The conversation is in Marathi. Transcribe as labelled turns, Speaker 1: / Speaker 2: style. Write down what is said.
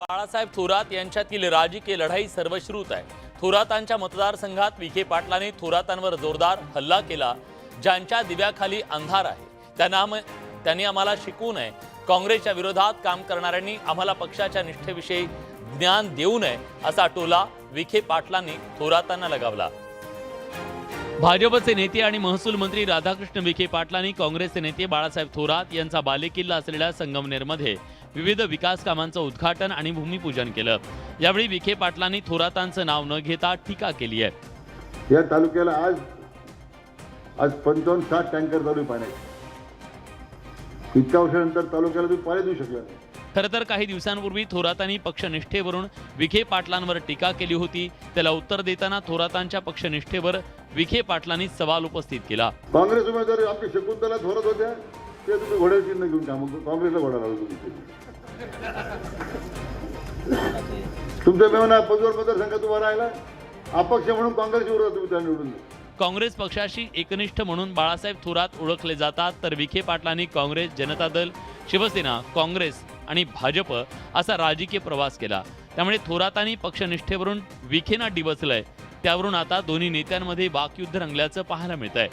Speaker 1: बाळासाहेब थोरात यांच्यातील राजकीय लढाई सर्वश्रुत आहे. थोरातांच्या मतदारसंघात विखे पाटलांनी थोरातांवर जोरदार हल्ला केला ज्यांच्या दिव्याखाली अंधार आहे. त्यांना त्यांनी आम्हाला शिकवू नये. काँग्रेसच्या विरोधात काम करणाऱ्यांनी आम्हाला पक्षाच्या निष्ठेविषयी ज्ञान देऊ नये असा टोला विखे पाटलांनी थोरातांना लगावला. भाजपचे नेते आणि महसूल मंत्री राधाकृष्ण विखे पाटलांनी काँग्रेसचे नेते बाळासाहेब थोरात यांचा बालेकिल्ला असलेल्या संगमनेरमध्ये विविध विकास कामांचं उद्घाटन आणि भूमिपूजन केलं. यावेळी विखे पाटलांनी थोरातांचं नाव न घेता टीका केली आहे.
Speaker 2: या तालुक्याला आज आज पंचावन्न साठ टँकर चालू पाण्याचे. इतक्या वर्षानंतर तालुक्याला तुम्ही पाणी देऊ शकला नाही.
Speaker 1: खरं तर काही दिवसांपूर्वी थोरातांनी पक्षनिष्ठेवरून विखे पाटलांवर टीका केली होती. त्याला उत्तर देताना थोरातांच्या पक्षनिष्ठेवर विखे पाटलांनी सवाल उपस्थित केला.
Speaker 2: काँग्रेस उमेदवार आमच्या शकुंतला थोरत होत्या. ते तुम्ही घोड्यावर चिन्ह घेऊन काम काँग्रेसला घोडा लावला तुम्ही तुमच्या मेहना पंचवर मतदारसंघात उभा राहिला अपक्ष म्हणून काँग्रेस उरला तुम्ही त्या निवडून.
Speaker 1: काँग्रेस पक्षाशी एकनिष्ठ म्हणून बाळासाहेब थोरात ओळखले जातात तर विखे पाटलांनी काँग्रेस जनता दल शिवसेना काँग्रेस आणि भाजप असा राजकीय प्रवास केला. त्यामुळे थोरातांनी पक्षनिष्ठेवरून विखेना डिवचलंय त्यावरून आता दोन्ही नेत्यांमध्ये वाकयुद्ध रंगल्याचं पाहायला मिळत आहे